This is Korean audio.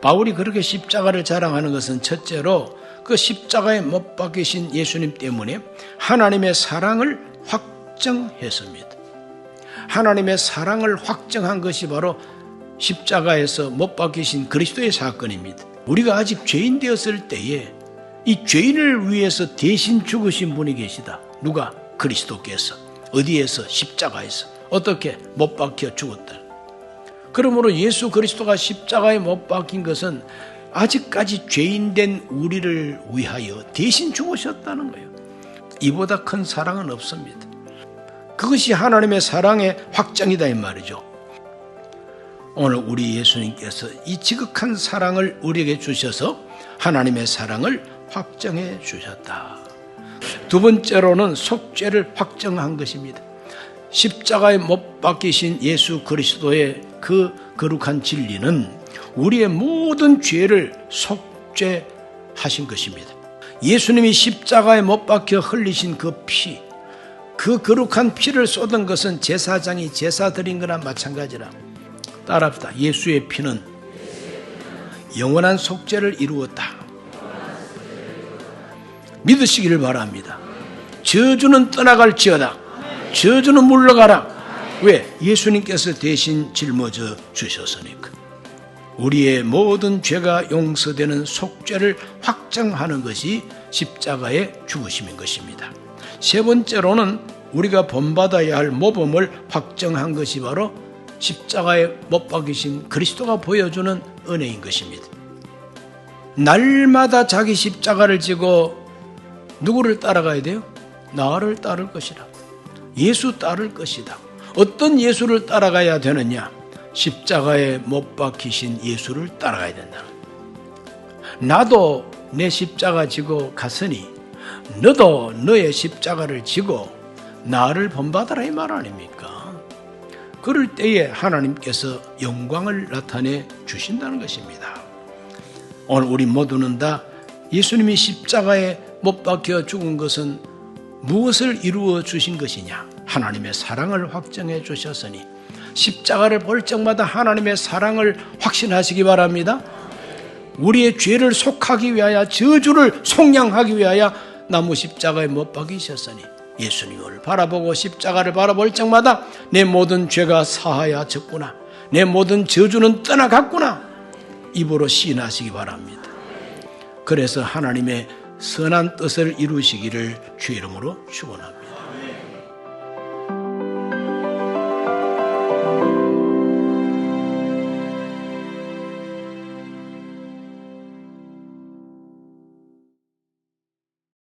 바울이 그렇게 십자가를 자랑하는 것은 첫째로 그 십자가에 못 박히신 예수님 때문에 하나님의 사랑을 확정했습니다. 하나님의 사랑을 확정한 것이 바로 십자가에서 못 박히신 그리스도의 사건입니다. 우리가 아직 죄인 되었을 때에 이 죄인을 위해서 대신 죽으신 분이 계시다. 누가? 그리스도께서. 어디에서? 십자가에서. 어떻게? 못 박혀 죽었다. 그러므로 예수 그리스도가 십자가에 못 박힌 것은 아직까지 죄인된 우리를 위하여 대신 죽으셨다는 거예요. 이보다 큰 사랑은 없습니다. 그것이 하나님의 사랑의 확정이다 이 말이죠. 오늘 우리 예수님께서 이 지극한 사랑을 우리에게 주셔서 하나님의 사랑을 확정해 주셨다. 두 번째로는 속죄를 확정한 것입니다. 십자가에 못 박히신 예수 그리스도의 그 거룩한 진리는 우리의 모든 죄를 속죄하신 것입니다. 예수님이 십자가에 못 박혀 흘리신 그 피, 그 거룩한 피를 쏟은 것은 제사장이 제사 드린 거나 마찬가지라. 따라합시다. 예수의 피는 영원한 속죄를 이루었다. 믿으시기를 바랍니다. 저주는 떠나갈지어다. 저주는 물러가라. 왜? 예수님께서 대신 짊어져 주셨으니까. 우리의 모든 죄가 용서되는 속죄를 확정하는 것이 십자가의 죽으심인 것입니다. 세 번째로는 우리가 본받아야 할 모범을 확정한 것이 바로 십자가에 못 박이신 그리스도가 보여주는 은혜인 것입니다. 날마다 자기 십자가를 지고 누구를 따라가야 돼요? 나를 따를 것이라. 예수 따를 것이다. 어떤 예수를 따라가야 되느냐? 십자가에 못 박히신 예수를 따라가야 된다. 나도 내 십자가 지고 갔으니 너도 너의 십자가를 지고 나를 본받아라 이 말 아닙니까? 그럴 때에 하나님께서 영광을 나타내 주신다는 것입니다. 오늘 우리 모두는 다 예수님이 십자가에 못 박혀 죽은 것은 무엇을 이루어 주신 것이냐? 하나님의 사랑을 확정해 주셨으니 십자가를 볼 적마다 하나님의 사랑을 확신하시기 바랍니다. 우리의 죄를 속하기 위하여 저주를 속량하기 위하여 나무 십자가에 못 박이셨으니 예수님을 바라보고 십자가를 바라볼 적마다 내 모든 죄가 사하여졌구나. 내 모든 저주는 떠나갔구나. 입으로 시인하시기 바랍니다. 그래서 하나님의 선한 뜻을 이루시기를 주 이름으로 축원합니다.